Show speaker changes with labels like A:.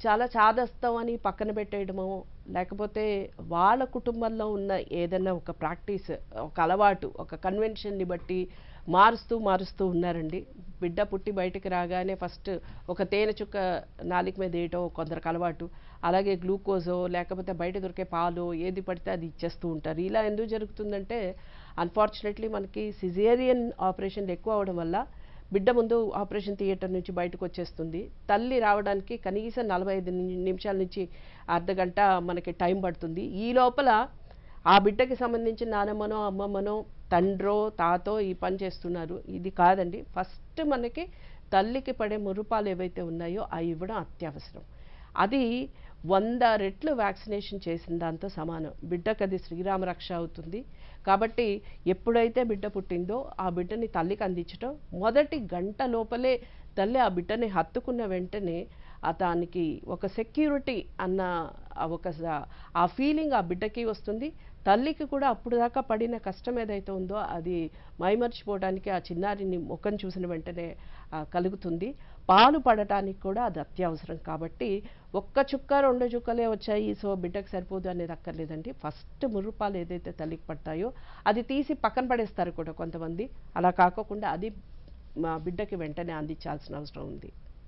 A: చాలా చాదస్తం అని పక్కన పెట్టేయడము లేకపోతే వాళ్ళ కుటుంబంలో ఉన్న ఏదైనా ఒక ప్రాక్టీస్ ఒక అలవాటు ఒక కన్వెన్షన్ని బట్టి మారుస్తూ మారుస్తూ ఉన్నారండి. బిడ్డ పుట్టి బయటకు రాగానే ఫస్ట్ ఒక తేనె చుక్క నాలిక మీద వేయటం కొందరికి అలవాటు. అలాగే గ్లూకోజో లేకపోతే బయట దొరికే పాలు ఏది పడితే అది ఇచ్చేస్తూ ఉంటారు. ఇలా ఎందుకు జరుగుతుందంటే అన్ఫార్చునేట్లీ మనకి సిజేరియన్ ఆపరేషన్లు ఎక్కువ అవడం వల్ల బిడ్డ ముందు ఆపరేషన్ థియేటర్ నుంచి బయటకు వచ్చేస్తుంది. తల్లి రావడానికి కనీసం నలభై ఐదు నిమిషాల నుంచి అర్ధగంట మనకి టైం పడుతుంది. ఈ లోపల ఆ బిడ్డకి సంబంధించిన నానమ్మనో అమ్మమ్మనో తండ్రో తాతో ఈ పని చేస్తున్నారు. ఇది కాదండి. ఫస్ట్ మనకి తల్లికి పడే మురుపాలు ఏవైతే ఉన్నాయో అవి ఇవ్వడం అత్యవసరం. అది వంద రెట్లు వ్యాక్సినేషన్ చేసిన దాంతో సమానం. బిడ్డకు అది శ్రీరామ రక్ష అవుతుంది. కాబట్టి ఎప్పుడైతే బిడ్డ పుట్టిందో ఆ బిడ్డని తల్లికి అందించడం మొదటి గంట లోపలే తల్లి ఆ బిడ్డని హత్తుకున్న వెంటనే ఆ దానికి ఒక సెక్యూరిటీ అన్న ఒక ఆ ఫీలింగ్ ఆ బిడ్డకి వస్తుంది. తల్లికి కూడా అప్పుడు దాకా పడిన కష్టం ఏదైతే ఉందో అది మైమర్చిపోవడానికి ఆ చిన్నారిని ముఖం చూసిన వెంటనే కలుగుతుంది. పాలు పడటానికి కూడా అది అత్యవసరం కాబట్టి ఒక్క చుక్క రెండు చుక్కలే వచ్చాయి. సో బిడ్డకు సరిపోదు అనేది అక్కర్లేదండి. ఫస్ట్ మురుపాలు ఏదైతే తల్లికి పడతాయో అది తీసి పక్కన పడేస్తారు కూడా కొంతమంది. అలా కాకోకుండా అది మా బిడ్డకి వెంటనే అందించాల్సిన అవసరం ఉంది.